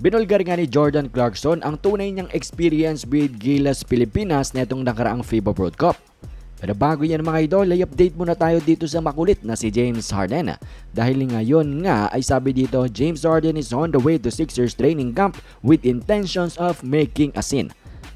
Binulgar nga ni Jordan Clarkson ang tunay niyang experience with Gilas Pilipinas na itong nakaraang FIBA World Cup. Pero bago yan mga idol, ay update muna tayo dito sa makulit na si James Harden. Dahil ngayon nga ay sabi dito, James Harden is on the way to Sixers training camp with intentions of making a scene.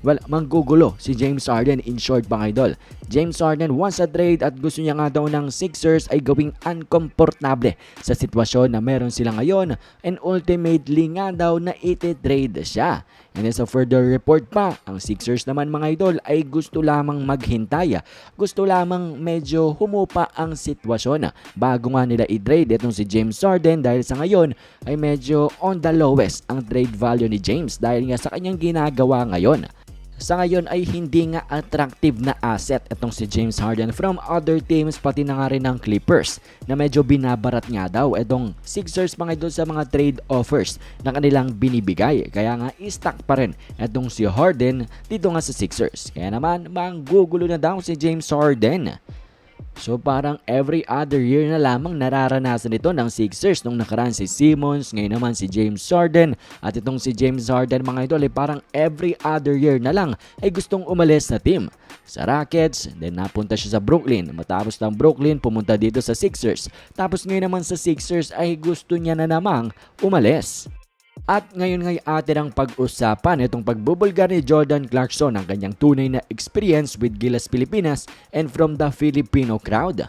Well, manggugulo si James Harden in short mga idol. James Harden wants a trade at gusto niya nga daw ng Sixers ay gawing uncomfortable sa sitwasyon na meron sila ngayon and ultimately nga daw na iti-trade siya. And as a further report pa, ang Sixers naman mga idol ay gusto lamang maghintay. Gusto lamang medyo humupa ang sitwasyon bago nga nila i-trade itong si James Harden dahil sa ngayon ay medyo on the lowest ang trade value ni James dahil nga sa kanyang ginagawa ngayon. Sa ngayon ay hindi nga attractive na asset itong si James Harden from other teams pati na nga rin ng Clippers na medyo binabarat nga daw itong Sixers mga idol sa mga trade offers na kanilang binibigay. Kaya nga i-stack pa rin itong si Harden dito nga sa Sixers. Kaya naman manggugulo na daw si James Harden. So parang every other year na lamang nararanasan ito ng Sixers nung nakaraan si Simmons, ngayon naman si James Harden at itong si James Harden mga idol ay parang every other year na lang ay gustong umalis na team. Sa Rockets, then napunta siya sa Brooklyn. Matapos ng Brooklyn, pumunta dito sa Sixers. Tapos ngayon naman sa Sixers ay gusto niya na namang umalis. At ngayon ngay atin ang pag-usapan itong pagbubulgar ni Jordan Clarkson ang kanyang tunay na experience with Gilas Pilipinas and from the Filipino crowd.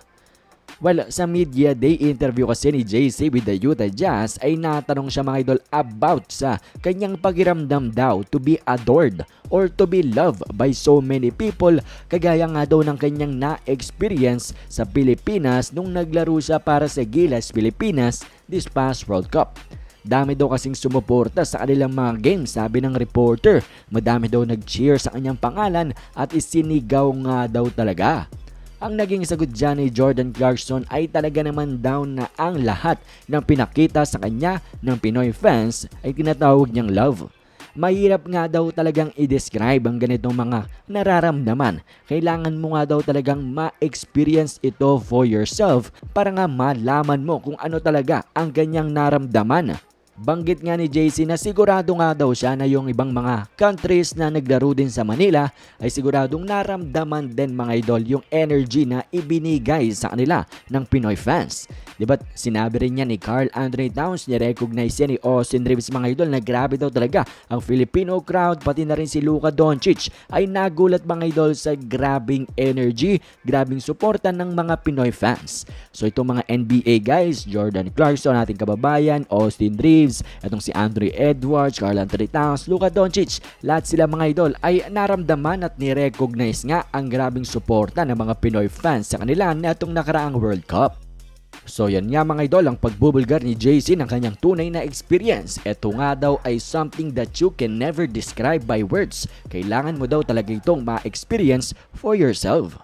Well, sa media day interview kasi ni JC with the Utah Jazz ay natanong siya mga idol about sa kanyang pagiramdam daw to be adored or to be loved by so many people kagaya nga daw ng kanyang na-experience sa Pilipinas nung naglaro siya para sa Gilas Pilipinas this past World Cup. Dami daw kasing sumuporta sa kanilang mga games, sabi ng reporter. Madami daw nag-cheer sa kanyang pangalan at isinigaw nga daw talaga. Ang naging sagot dyan ni Jordan Clarkson ay talaga naman down na ang lahat ng pinakita sa kanya ng Pinoy fans ay tinatawag niyang love. Mahirap nga daw talagang i-describe ang ganitong mga nararamdaman. Kailangan mo nga daw talagang ma-experience ito for yourself para nga malaman mo kung ano talaga ang ganyang naramdaman. Banggit nga ni JC na sigurado nga daw siya na yung ibang mga countries na naglaro din sa Manila ay siguradong naramdaman din mga idol yung energy na ibinigay sa kanila ng Pinoy fans. Diba sinabi rin niya ni Carl Andre Towns, ni-recognize niya ni Austin Reeves mga idol na grabe daw talaga ang Filipino crowd pati na rin si Luka Doncic ay nagulat mga idol sa grabing energy, grabing suporta ng mga Pinoy fans. So itong mga NBA guys, Jordan Clarkson, ating kababayan, Austin Reeves, itong si Andre Edwards, Carl Anthony Towns, Luka Doncic, lahat sila mga idol ay naramdaman at ni-recognize nga ang grabing suporta ng mga Pinoy fans sa kanila na itong nakaraang World Cup. So yan nga mga idol ang pagbubulgar ni JC ng kanyang tunay na experience. Ito nga daw ay something that you can never describe by words. Kailangan mo daw talaga itong ma-experience for yourself.